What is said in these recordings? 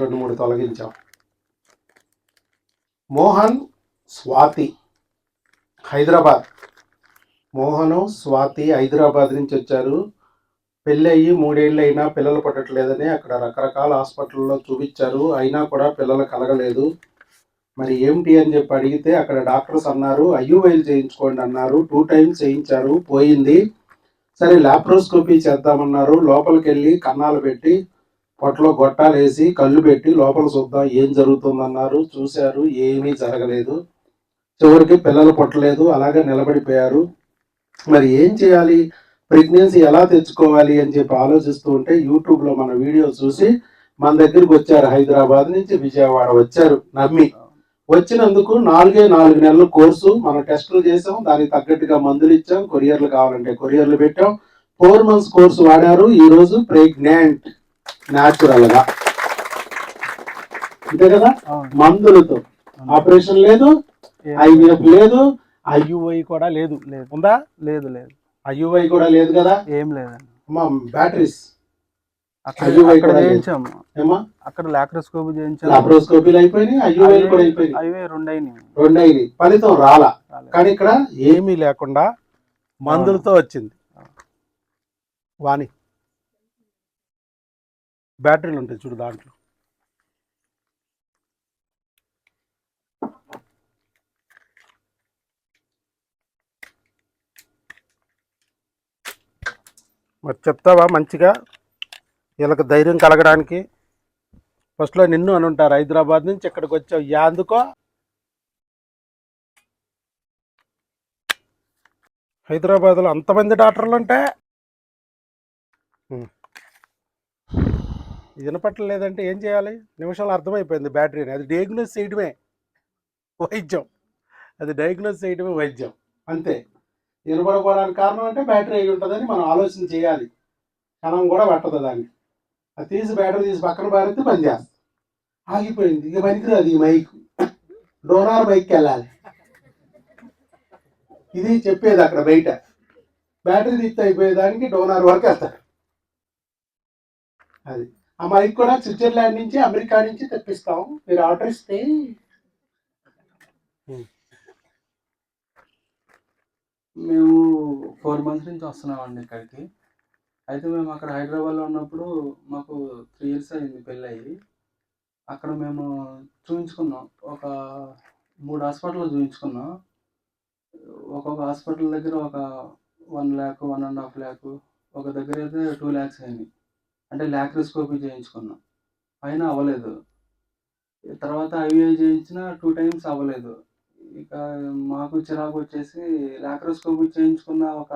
రెండు మూడు తొలగించాం. మోహన్ స్వాతి హైదరాబాద్. మోహను స్వాతి హైదరాబాద్ నుంచి వచ్చారు. పెళ్ళి అయ్యి మూడేళ్ళు అయినా పిల్లలు పుట్టట్లేదని అక్కడ రకరకాల హాస్పిటల్లో చూపించారు. అయినా కూడా పిల్లలు కలగలేదు. మరి ఏమిటి అని చెప్పి అడిగితే అక్కడ డాక్టర్స్ అన్నారు ఐయువైల్ చేయించుకోండి అన్నారు. టూ టైమ్స్ చేయించారు పోయింది. సరే లాప్రోస్కోపీ చేద్దామన్నారు. లోపలికి వెళ్ళి కన్నాలు పెట్టి పొట్టలో గొట్టాలు వేసి కళ్ళు పెట్టి లోపల చూద్దాం ఏం జరుగుతుందన్నారు. చూశారు ఏమీ జరగలేదు. చివరికి పిల్లలు పుట్టలేదు అలాగే నిలబడిపోయారు. మరి ఏం చేయాలి? ప్రెగ్నెన్సీ ఎలా తెచ్చుకోవాలి అని చెప్పి ఆలోచిస్తూ ఉంటే యూట్యూబ్లో మన వీడియో చూసి మన దగ్గరికి వచ్చారు. హైదరాబాద్ నుంచి విజయవాడ వచ్చారు. నమ్మి. వచ్చినందుకు నాలుగే నాలుగు నెలల కోర్సు మనం టెస్టులు చేసాం దానికి తగ్గట్టుగా మందులు ఇచ్చాం. కొరియర్లు కావాలంటే కొరియర్లు పెట్టాం. ఫోర్ మంత్స్ కోర్సు వాడారు. ఈరోజు ప్రెగ్నెంట్. న్యాచురల్గా అంతే కదా. మందులతో. ఆపరేషన్ లేదు ఐవీఎఫ్ లేదు ఐయుఐ కూడా లేదు. లేదు. ఉందా? లేదు లేదు. ఐయుఐ కూడా లేదు కదా? ఏం లేదండి. అమ్మా బ్యాటరీస్. అక్కడ లాక్రోస్కోపీ చేయించాము. లాప్రోస్కోపీలు అయిపోయినాయి ఐయుఐ కూడా అయిపోయినాయి. అవే రెండు అయినాయి రెండు అయినాయి ఫలితం రాలా. కానీ ఇక్కడ ఏమీ లేకుండా మందులతో వచ్చింది. వాణి. బ్యాటరీలు ఉంటాయి చూడు దాంట్లో. మరి చెప్తావా మంచిగా? వీళ్ళకి ధైర్యం కలగడానికి. ఫస్ట్లో నిన్ను అని ఉంటారు. హైదరాబాద్ నుంచి ఇక్కడికి వచ్చావు. యాందుకో హైదరాబాద్లో అంతమంది డాక్టర్లు ఉంటే ఉం. ఇది వినపట్టలేదంటే ఏం చేయాలి? నిమిషాలు అర్థమైపోయింది బ్యాటరీని. అది డయాగ్నోస్ చేయడమే. వైద్యం. అది డయాగ్నోస్ చేయడమే వైద్యం. అంతే. వినపడకపోవడానికి కారణం అంటే బ్యాటరీ అయి ఉంటుందని మనం ఆలోచన చేయాలి. కణం కూడా పట్టదు దాన్ని. అది తీసి బ్యాటరీ తీసి పక్కన పారితే పనిచేస్తుంది ఆగిపోయింది. ఇక పనికిరాదు ఈ మైక్ డోనార్ మైక్కి వెళ్ళాలి. ఇది చెప్పేది అక్కడ బయట. బ్యాటరీ తీస్తే అయిపోయేదానికి డోనార్ వరకు వెళ్తారు. అది. ఆ మైక్ కూడా స్విట్జర్లాండ్ నుంచి అమెరికా నుంచి తెప్పిస్తాం. మీరు ఆర్డర్ ఇస్తే. మేము ఫోర్ మంత్స్ నుంచి వస్తున్నామండి ఇక్కడికి. అయితే మేము అక్కడ హైదరాబాద్లో ఉన్నప్పుడు మాకు త్రీ ఇయర్స్ అయింది పెళ్ళి అయ్యి అక్కడ మేము చూపించుకున్నాం ఒక మూడు హాస్పిటల్లో చూపించుకున్నాం ఒక్కొక్క హాస్పిటల్ దగ్గర ఒక one lakh one and half lakh. ఒక దగ్గర అయితే టూ ల్యాక్స్ అయింది. అంటే ల్యాక్రోస్కోపీ చేయించుకున్నాం. పైన అవ్వలేదు. తర్వాత ఐవీఐ చేయించిన టూ టైమ్స్ అవ్వలేదు. ఇక మాకు చిరాకు వచ్చేసి లాక్రోస్కోపీ చేయించుకున్న ఒక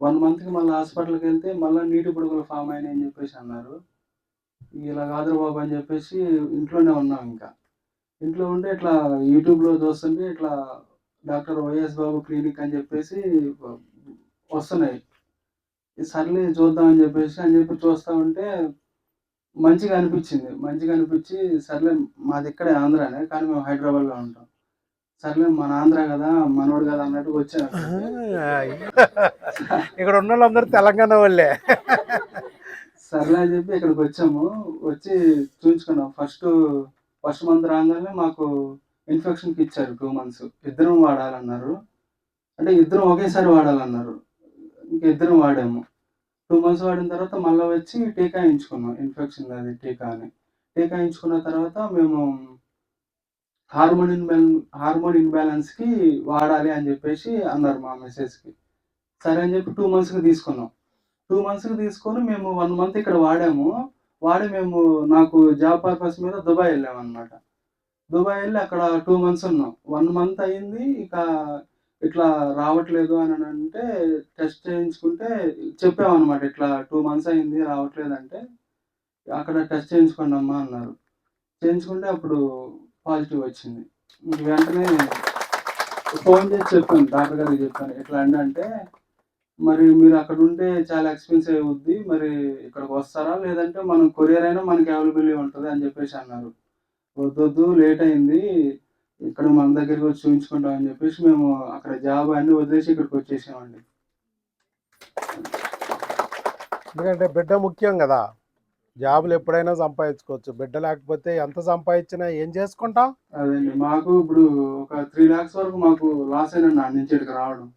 వన్ మంత్కి మళ్ళీ హాస్పిటల్కి వెళ్తే మళ్ళీ నీటి బుడగలు ఫామ్ అయినాయి అని చెప్పేసి అన్నారు. ఇలా కాదు బాబు అని చెప్పేసి ఇంట్లోనే ఉన్నాం ఇంకా. ఇంట్లో ఉంటే ఇట్లా యూట్యూబ్లో చూస్తుంటే ఇట్లా డాక్టర్ వైఎస్ బాబు క్లినిక్ అని చెప్పేసి వస్తున్నాయి. సర్లే చూద్దామని చెప్పేసి అని చెప్పి చూస్తా ఉంటే మంచిగా అనిపించింది. మంచిగా అనిపించి సర్లే మాది ఇక్కడే ఆంధ్రానే కానీ మేము హైదరాబాద్లో ఉంటాం. సర్లే మన ఆంధ్ర కదా మనోడు కదా అన్నట్టు వచ్చాను ఇక్కడ ఉన్న వాళ్ళందరూ తెలంగాణ వాళ్ళే. సర్లే అని చెప్పి ఇక్కడికి వచ్చాము. వచ్చి చూపించుకున్నాం ఫస్ట్ ఫస్ట్ మంత్ రాగానే మాకు ఇన్ఫెక్షన్కి ఇచ్చారు టూ మంత్స్. ఇద్దరం వాడాలన్నారు. అంటే ఇద్దరం ఒకేసారి వాడాలన్నారు. ఇంకా ఇద్దరం వాడాము. టూ మంత్స్ వాడిన తర్వాత మళ్ళీ వచ్చి టీకా వేయించుకున్నాం. ఇన్ఫెక్షన్ అది టీకా అని. టీకా వేయించుకున్న తర్వాత మేము హార్మోన్ ఇన్బ్యాలెన్ హార్మోన్ ఇన్బ్యాలెన్స్కి వాడాలి అని చెప్పేసి అన్నారు మా మెసేజ్కి సరే అని చెప్పి టూ మంత్స్కి తీసుకున్నాం. టూ మంత్స్కి తీసుకొని మేము వన్ మంత్ ఇక్కడ వాడాము. వాడి మేము నాకు జాబ్ పర్పస్ మీద దుబాయ్ వెళ్ళాము అనమాట దుబాయ్ వెళ్ళి అక్కడ టూ మంత్స్ ఉన్నాం. వన్ మంత్ అయింది. ఇక ఇట్లా రావట్లేదు అని అంటే టెస్ట్ చేయించుకుంటే చెప్పామన్నమాట ఇట్లా టూ మంత్స్ అయింది రావట్లేదు అంటే అక్కడ టెస్ట్ చేయించుకోండి అమ్మా అన్నారు. చేయించుకుంటే అప్పుడు పాజిటివ్ వచ్చింది. వెంటనే ఫోన్ చేసి చెప్పాను డాక్టర్ గారికి చెప్పాను ఎట్లా అండి అంటే మరి మీరు అక్కడ ఉంటే చాలా ఎక్స్పెన్సివ్ అవుద్ది మరి ఇక్కడికి వస్తారా? లేదంటే మనం కొరియర్ అయినా మనకి అవైలబిలిటీ ఉంటుంది అని చెప్పేసి అన్నారు. వద్దొద్దు లేట్ అయింది ఇక్కడ మన దగ్గరికి వచ్చి చూపించుకుంటాం అని చెప్పేసి మేము అక్కడ జాబ్ అన్ని వదిలేసి ఇక్కడికి వచ్చేసామండి. ఎందుకంటే బిడ్డ ముఖ్యం కదా. జాబులు ఎప్పుడైనా సంపాదించుకోవచ్చు. బిడ్డ లేకపోతే ఎంత సంపాదించినా ఏం చేసుకుంటాం? అదండి మాకు ఇప్పుడు ఒక త్రీ లాక్స్ వరకు మాకు లాస్ అయినా నుంచి ఇక్కడికి రావడం.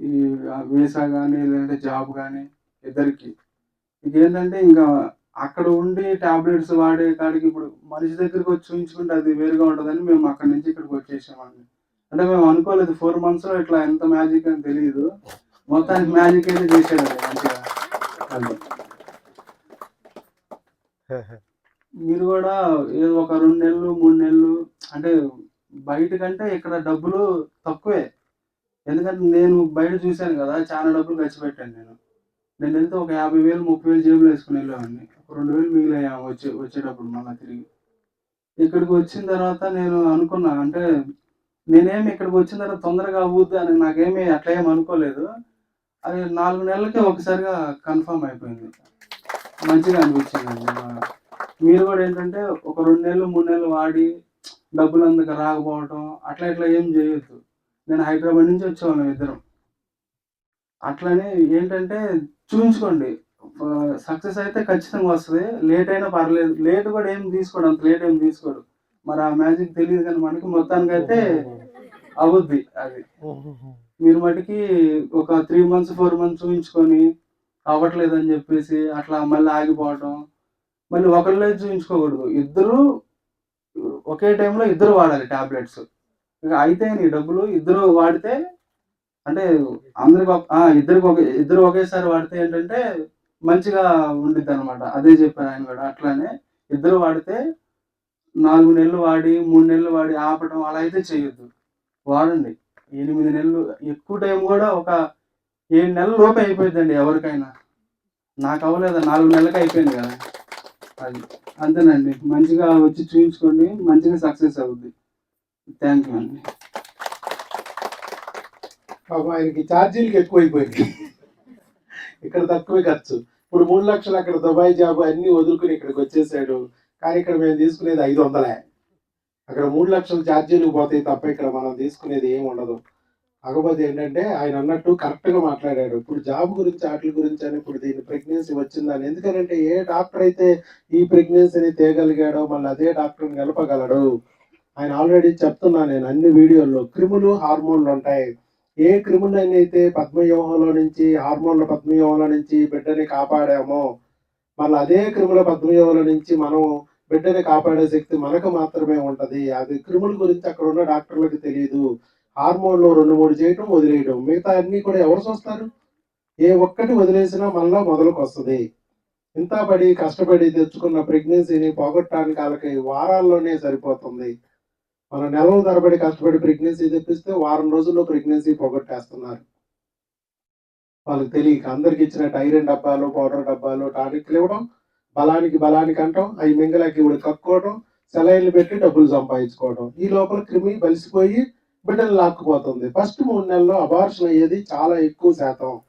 ఈ వీసా కానీ లేదంటే జాబ్ కానీ ఇద్దరికి. ఇదేంటంటే ఇంకా అక్కడ ఉండి టాబ్లెట్స్ వాడే కాడికి ఇప్పుడు మనిషి దగ్గరికి వచ్చి చూపించుకుంటే అది వేరుగా ఉంటుందని మేము అక్కడి నుంచి ఇక్కడికి వచ్చేసామండి. అంటే మేము అనుకోలేదు ఫోర్ మంత్స్లో ఇట్లా ఎంత మ్యాజిక్ అని తెలియదు మొత్తానికి మ్యాజిక్ అయితే చేసాడండి మంచిగా. మీరు కూడా ఏదో ఒక రెండు నెలలు మూడు నెలలు అంటే బయట కంటే ఇక్కడ డబ్బులు తక్కువే. ఎందుకంటే నేను బయట చూశాను కదా చాలా డబ్బులు ఖర్చు పెట్టాను నేను. నేను వెళ్తే ఒక యాభై వేలు ముప్పై వేలు జేబులో వేసుకుని వెళ్ళేవాడిని. ఒక రెండు వేలు మిగిలాయా వచ్చే వచ్చేటప్పుడు మళ్ళీ తిరిగి. ఇక్కడికి వచ్చిన తర్వాత నేను అనుకున్నా అంటే నేనేమి ఇక్కడికి వచ్చిన తర్వాత తొందరగా అవ్వద్దు అని నాకేమీ అట్లా ఏం అనుకోలేదు. అది నాలుగు నెలలకే ఒకసారిగా కన్ఫర్మ్ అయిపోయింది. మంచిగా అనిపించింది మీరు కూడా ఏంటంటే ఒక రెండు నెలలు మూడు నెలలు వాడి డబ్బులు అందుకు రాకపోవటం అట్లా ఇట్లా ఏం చేయొద్దు. నేను హైదరాబాద్ నుంచి వచ్చేవాళ్ళం ఇద్దరం. అట్లనే ఏంటంటే చూపించుకోండి సక్సెస్ అయితే ఖచ్చితంగా వస్తుంది. లేట్ అయినా పర్లేదు. లేట్ కూడా ఏం తీసుకోడు అంత లేట్ ఏం తీసుకోడు. మరి ఆ మ్యాజిక్ తెలియదు కానీ మనకి మొత్తానికి అయితే అవుద్ది అది. మీరు మటుకి ఒక త్రీ మంత్స్ ఫోర్ మంత్స్ చూపించుకొని అవ్వట్లేదు అని చెప్పేసి అట్లా మళ్ళీ ఆగిపోవటం. మళ్ళీ ఒకళ్ళే చూపించుకోకూడదు ఇద్దరు ఒకే టైంలో ఇద్దరు వాడాలి టాబ్లెట్స్. ఇక అయితే నీ డబ్బులు ఇద్దరు వాడితే అంటే అందరికి ఒక- ఇద్దరికి ఒక ఇద్దరు ఒకేసారి వాడితే ఏంటంటే మంచిగా ఉండిద్ది అనమాట అదే చెప్పాను ఆయన కూడా అట్లానే ఇద్దరు వాడితే నాలుగు నెలలు వాడి మూడు నెలలు వాడి ఆపటం అలా అయితే చేయొద్దు. వాడండి. ఎనిమిది నెలలు ఎక్కువ టైం కూడా ఒక ఏడు నెలల లోపు అయిపోయిందండి ఎవరికైనా. నాకు అవ్వలేదు? నాలుగు నెలలకి అయిపోయింది కదా. అది అంతేనండి. మంచిగా వచ్చి చూపించుకోండి మంచిగా సక్సెస్ అవుద్ది. థ్యాంక్ యూ అండి. పాపం ఆయనకి ఛార్జీలకి ఎక్కువైపోయింది. ఇక్కడ తక్కువే ఖర్చు. ఇప్పుడు మూడు లక్షలు అక్కడ దుబాయ్ జాబ్ అన్ని వదులుకుని ఇక్కడికి వచ్చేసాడు. కానీ ఇక్కడ మేము తీసుకునేది ఐదు వందలే. అక్కడ మూడు లక్షలు ఛార్జీలు పోతాయి తప్ప ఇక్కడ మనం తీసుకునేది ఏమి ఉండదు. కాకపోతే ఏంటంటే ఆయన అన్నట్టు కరెక్ట్గా మాట్లాడాడు. ఇప్పుడు జాబ్ గురించి వాటి గురించి అని ఇప్పుడు దీని ప్రెగ్నెన్సీ వచ్చిందని. ఎందుకంటే ఏ డాక్టర్ అయితే ఈ ప్రెగ్నెన్సీని తేగలిగాడో మళ్ళీ అదే డాక్టర్ని నిలపగలడు ఆయన ఆల్రెడీ చెప్తున్నా నేను అన్ని వీడియోల్లో క్రిములు హార్మోన్లు ఉంటాయి. ఏ క్రిములని అయితే పద్మవ్యూహంలో నుంచి హార్మోన్ల పద్మవ్యూహంలో నుంచి బిడ్డని కాపాడామో మళ్ళీ అదే క్రిముల పద్మవ్యూహంలో నుంచి మనం బిడ్డని కాపాడే శక్తి మనకు మాత్రమే ఉంటుంది. అది క్రిముల గురించి అక్కడ ఉన్న డాక్టర్లకు తెలియదు. హార్మోన్లు రెండు మూడు చేయటం వదిలేయడం మిగతా అన్ని కూడా ఎవరు చూస్తారు? ఏ ఒక్కటి వదిలేసినా మళ్ళీ మొదలుకు వస్తుంది ఇంత పడి కష్టపడి తెచ్చుకున్న ప్రెగ్నెన్సీని పోగొట్టడానికి వాళ్ళకి వారాల్లోనే సరిపోతుంది. మన నెలల తరబడి కష్టపడి ప్రెగ్నెన్సీ తెప్పిస్తే వారం రోజుల్లో ప్రెగ్నెన్సీ పోగొట్టేస్తున్నారు. వాళ్ళకి తెలియక అందరికి ఇచ్చిన టైరన్ డబ్బాలు పౌడర్ డబ్బాలు టానిక్లు ఇవ్వడం బలానికి బలానికి అంటాం అవి మింగలకి ఇవి కక్కోవడం సెలైన్లు పెట్టి డబ్బులు సంపాదించుకోవడం. ఈ లోపల క్రిమి బలిసిపోయి బిడ్డలు లాక్కుపోతుంది. ఫస్ట్ మూడు నెలల్లో అబార్షన్ అయ్యేది చాలా ఎక్కువ శాతం.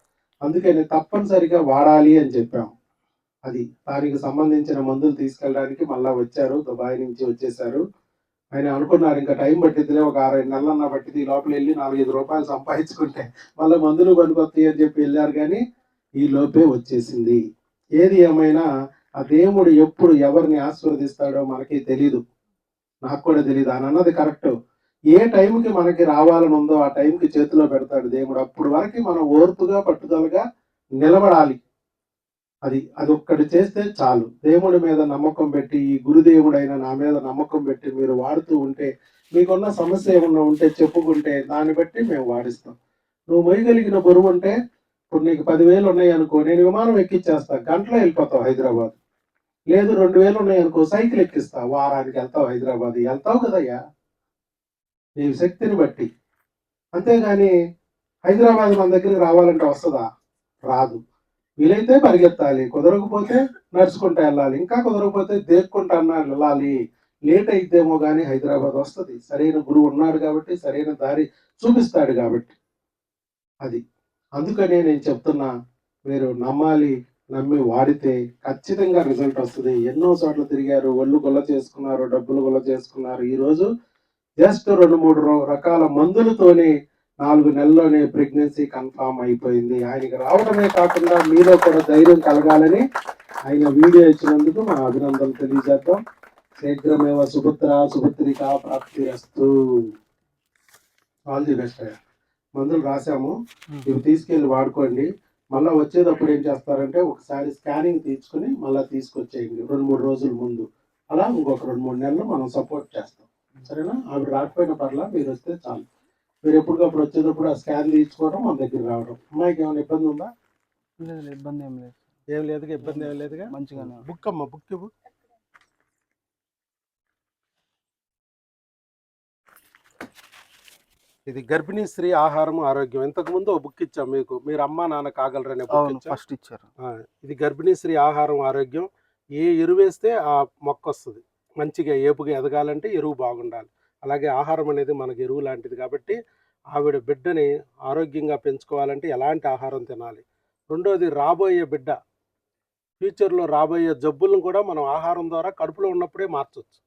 అందుకని తప్పనిసరిగా వాడాలి అని చెప్పాం. అది దానికి సంబంధించిన మందులు తీసుకెళ్ళడానికి మళ్ళా వచ్చారు దుబాయ్ నుంచి వచ్చేసారు. ఆయన అనుకున్నారు ఇంకా టైం పట్టిద్దిలే ఒక ఆరు నెలలన్నా పట్టింది ఈ లోపల వెళ్ళి నాలుగైదు రూపాయలు సంపాదించుకుంటే మళ్ళీ మందులు పనికొస్తాయి అని చెప్పి వెళ్ళారు కానీ ఈ లోపే వచ్చేసింది. ఏది ఏమైనా ఆ దేవుడు ఎప్పుడు ఎవరిని ఆశీర్వదిస్తాడో మనకి తెలీదు. నాకు కూడా తెలియదు అని అన్నది కరెక్ట్. ఏ టైంకి మనకి రావాలని ఉందో ఆ టైంకి చేతిలో పెడతాడు దేవుడు. అప్పుడు వరకు మనం ఓర్పుగా పట్టుదలగా నిలబడాలి. అది అది ఒక్కటి చేస్తే చాలు. దేవుడి మీద నమ్మకం పెట్టి ఈ గురుదేవుడైన నా మీద నమ్మకం పెట్టి మీరు వాడుతూ ఉంటే మీకున్న సమస్య ఏమన్నా ఉంటే చెప్పుకుంటే దాన్ని బట్టి మేము వాడిస్తాం. నువ్వు మొయ్యగలిగిన బరువు ఉంటే ఇప్పుడు నీకు పదివేలు ఉన్నాయి అనుకో నేను విమానం ఎక్కిచ్చేస్తా గంటలో వెళ్ళిపోతావు హైదరాబాద్. లేదు రెండు వేలు ఉన్నాయి అనుకో సైకిల్ ఎక్కిస్తా వారానికి వెళ్తావు హైదరాబాద్. వెళ్తావు కదయ్యా? నీ శక్తిని బట్టి. అంతేగాని హైదరాబాద్ మన దగ్గరికి రావాలంటే వస్తుందా? రాదు. వీలైతే పరిగెత్తాలి. కుదరకపోతే నడుచుకుంటూ వెళ్ళాలి. ఇంకా కుదరకపోతే దేక్కుంటా అన్నా వెళ్ళాలి. లేట్ అయితేమో కానీ హైదరాబాద్ వస్తుంది. సరైన గురువు ఉన్నాడు కాబట్టి సరైన దారి చూపిస్తాడు కాబట్టి. అది. అందుకనే నేను చెప్తున్నా మీరు నమ్మాలి నమ్మి వాడితే ఖచ్చితంగా రిజల్ట్ వస్తుంది. ఎన్నో చోట్ల తిరిగారు. ఒళ్ళు గొల్ల చేసుకున్నారు డబ్బులు గొల్ల చేసుకున్నారు. ఈరోజు జస్ట్ రెండు మూడు రకాల మందులతోనే నాలుగు నెలల్లోనే ప్రెగ్నెన్సీ కన్ఫామ్ అయిపోయింది. ఆయనకి రావడమే కాకుండా మీలో కూడా ధైర్యం కలగాలని ఆయన వీడియో ఇచ్చినందుకు మా అభినందనలు తెలియజేద్దాం. శీఘ్రమేవ సుభద్ర సుభద్రిక ప్రాప్తి అస్తు. ఆల్ ది బెస్ట్ అయ్యా. మందులు రాసాము ఇవి తీసుకెళ్ళి వాడుకోండి. మళ్ళీ వచ్చేటప్పుడు ఏం చేస్తారంటే ఒకసారి స్కానింగ్ తీసుకుని మళ్ళీ తీసుకొచ్చేయండి. రెండు మూడు రోజుల ముందు. అలా ఇంకొక రెండు మూడు నెలలు మనం సపోర్ట్ చేస్తాం. సరేనా? ఆవిడ రాకపోయిన పర్లా మీరు వస్తే చాలు. మీరు ఎప్పటికప్పుడు వచ్చేటప్పుడు ఆ స్కాన్ తీసుకోవడం మన దగ్గర రావడం. అమ్మాయికి ఏమైనా ఇబ్బంది ఉందా? లేదు లేదు, ఇబ్బంది ఏం లేదు. ఏం లేదుగా ఇబ్బంది ఏం లేదుగా? మంచిగానే. బుక్ అమ్మా బుక్ ఇవ్వు. ఇది గర్భిణీ స్త్రీ ఆహారం ఆరోగ్యం. ఇంతకు ముందు ఒక బుక్ ఇచ్చాం మీకు. మీరు అమ్మా నాన్న కాగలరనే బుక్ అవును ఇచ్చాం. ఫస్ట్ ఇచ్చారు. ఇది గర్భిణీ స్త్రీ ఆహారం ఆరోగ్యం. ఏ ఎరువు వేస్తే ఆ మొక్క వస్తుంది. మంచిగా ఏపుగా ఎదగాలంటే ఎరువు బాగుండాలి. అలాగే ఆహారం అనేది మనకి ఎరువు లాంటిది కాబట్టి ఆవిడ బిడ్డని ఆరోగ్యంగా పెంచుకోవాలంటే ఎలాంటి ఆహారం తినాలి? రెండోది రాబోయే బిడ్డ. ఫ్యూచర్లో రాబోయే జబ్బులను కూడా మనం ఆహారం ద్వారా కడుపులో ఉన్నప్పుడే మార్చవచ్చు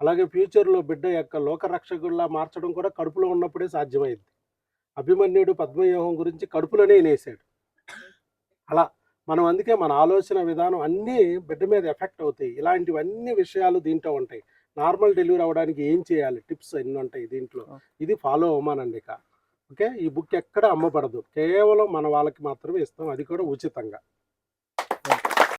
అలాగే ఫ్యూచర్లో బిడ్డ యొక్క లోకరక్షకుల్లా మార్చడం కూడా కడుపులో ఉన్నప్పుడే సాధ్యమైంది. అభిమన్యుడు పద్మవ్యూహం గురించి కడుపులోనే నేసాడు. అలా మనం అందుకే మన ఆలోచన విధానం అన్నీ బిడ్డ మీద ఎఫెక్ట్ అవుతాయి. ఇలాంటివన్నీ విషయాలు దీంట్లో ఉంటాయి. నార్మల్ డెలివరీ అవ్వడానికి ఏం చేయాలి? టిప్స్ ఎన్ని ఉంటాయి దీంట్లో? ఇది ఫాలో అవ్వమానండి ఇక. ఓకే? ఈ బుక్ ఎక్కడ అమ్మబడదు. కేవలం మన వాళ్ళకి మాత్రమే ఇస్తాం. అది కూడా ఉచితంగా.